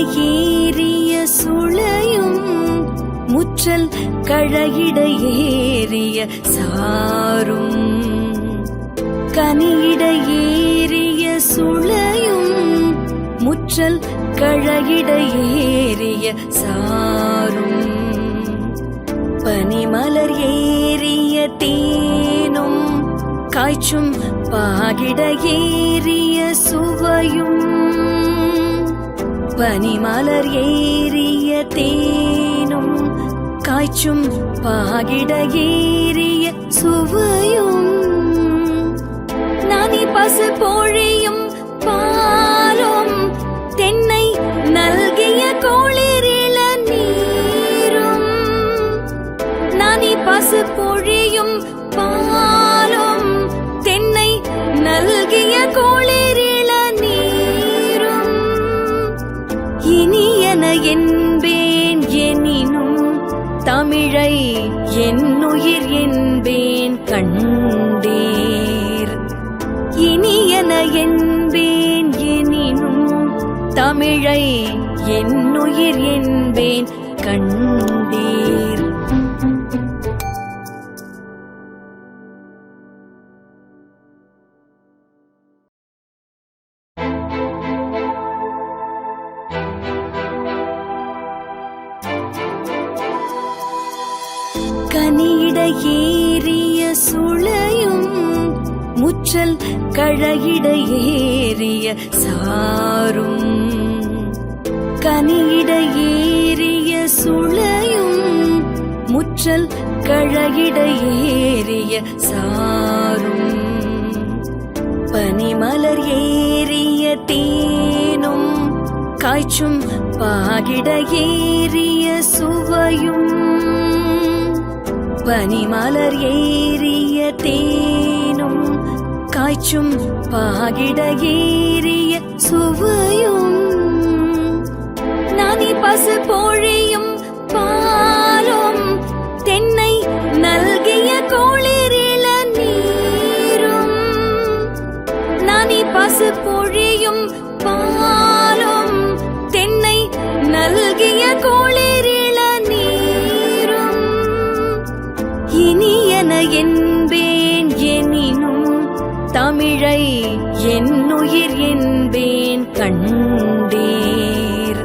ஏறிய சுளையும் முற்றல் கழகிட ஏறிய சாரும். கனியிட ஏறிய சுளையும் முற்றல் கழகிட ஏறிய சாரும். பனிமலர் ஏறிய தேனும் காய்ச்சும் பாகிட ஏறிய சுவையும் பனிமலர் ஏறிய தேனும் காய்ச்சும் பாகிட ஏறிய சுவையும். நானி பசு பொழியும் பாலும் தென்னை நல்கிய கோளிரில நீரும். நானி பசு பொழியும் தமிழை என்னுயிர் என்பேன் கண்டீர். இனியன என்பேன் எனினும் தமிழை என்னுயிர் என்பேன் கண்டீர். ஏறிய சுளையும் முற்றல் கழகிட ஏறிய சாரும். கனியிட ஏறிய சுளையும் முற்றல் கழகிட ஏறிய சாரும். பனிமலர் ஏறிய தேனும் காய்ச்சும் பாகிட ஏறிய சுவையும் பனிமலர் ஏறிய தேனும் காய்ச்சும் பாகிட ஏறிய சுவையும். நானி பசு பொழியும் இனியன என்பேன் எனினும் தமிழை என்னுயிர் என்பேன் கண்டீர்.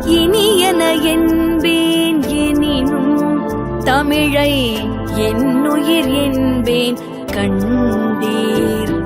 இனியன என்பேன் எனினும் தமிழை என்னுயிர் என்பேன் கண்டீர்.